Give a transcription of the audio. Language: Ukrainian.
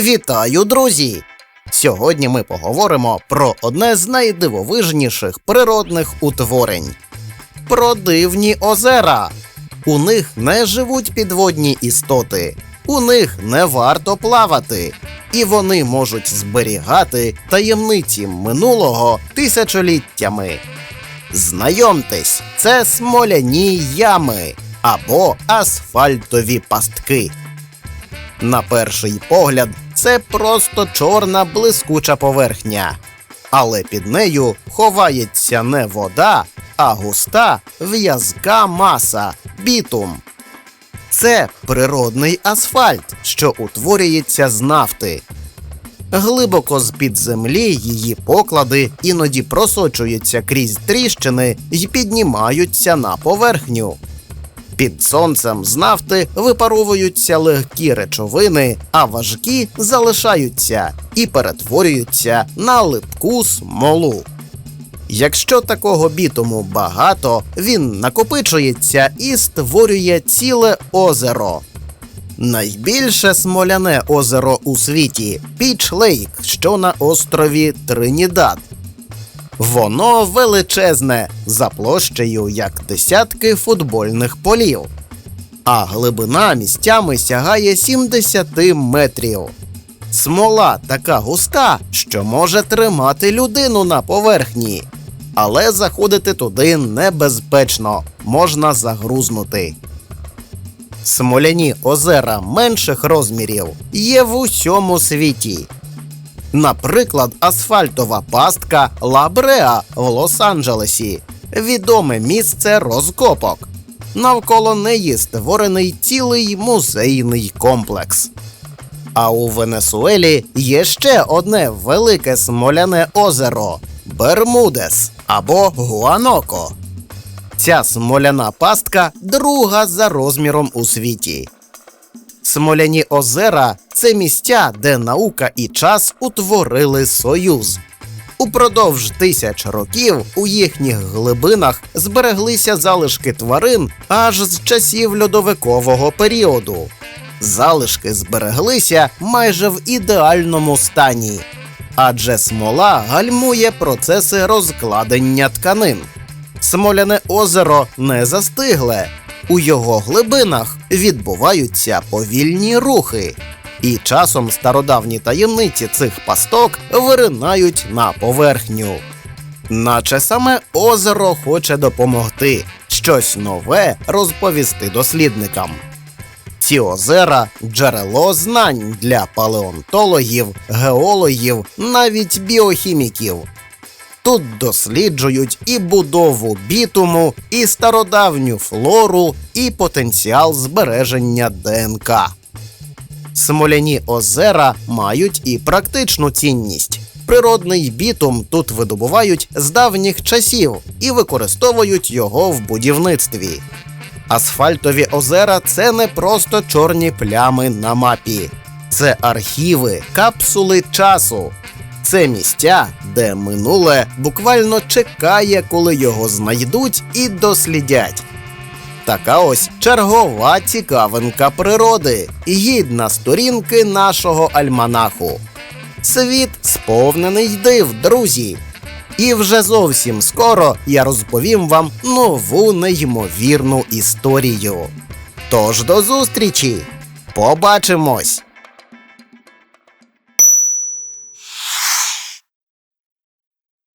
Вітаю, друзі! Сьогодні ми поговоримо про одне з найдивовижніших природних утворень про дивні озера. У них не живуть підводні істоти, у них не варто плавати, і вони можуть зберігати таємниці минулого тисячоліттями. Знайомтесь, це смоляні ями або асфальтові пастки. На перший погляд, це просто чорна блискуча поверхня. Але під нею ховається не вода, а густа в'язка маса бітум. Це природний асфальт, що утворюється з нафти. Глибоко з-під землі її поклади іноді просочуються крізь тріщини і піднімаються на поверхню. Під сонцем з нафти випаровуються легкі речовини, а важкі залишаються і перетворюються на липку смолу. Якщо такого бітуму багато, він накопичується і створює ціле озеро. Найбільше смоляне озеро у світі Піч Лейк, що на острові Тринідад. Воно величезне, за площею як десятки футбольних полів, а глибина місцями сягає 70 метрів. Смола така густа, що може тримати людину на поверхні, але заходити туди небезпечно, можна загрузнути. Смоляні озера менших розмірів є в усьому світі. Наприклад, асфальтова пастка Лабреа в Лос-Анджелесі відоме місце розкопок. Навколо неї створений цілий музейний комплекс. А у Венесуелі є ще одне велике смоляне озеро Бермудес або Гуаноко. Ця смоляна пастка друга за розміром у світі. Смоляні озера це місця, де наука і час утворили союз. Упродовж тисяч років у їхніх глибинах збереглися залишки тварин аж з часів льодовикового періоду. Залишки збереглися майже в ідеальному стані, адже смола гальмує процеси розкладення тканин. Смоляне озеро не застигле. У його глибинах відбуваються повільні рухи, і часом стародавні таємниці цих пасток виринають на поверхню. Наче саме озеро хоче допомогти, щось нове розповісти дослідникам. Ці озера джерело знань для палеонтологів, геологів, навіть біохіміків. Тут досліджують і будову бітуму, і стародавню флору, і потенціал збереження ДНК. Смоляні озера мають і практичну цінність. Природний бітум тут видобувають з давніх часів і використовують його в будівництві. Асфальтові озера це не просто чорні плями на мапі, це архіви, капсули часу. Це місця, де минуле буквально чекає, коли його знайдуть і дослідять. Така ось чергова цікавинка природи, гідна сторінки нашого альманаху. Світ сповнений див, друзі. І вже зовсім скоро я розповім вам нову неймовірну історію. Тож до зустрічі! Побачимось!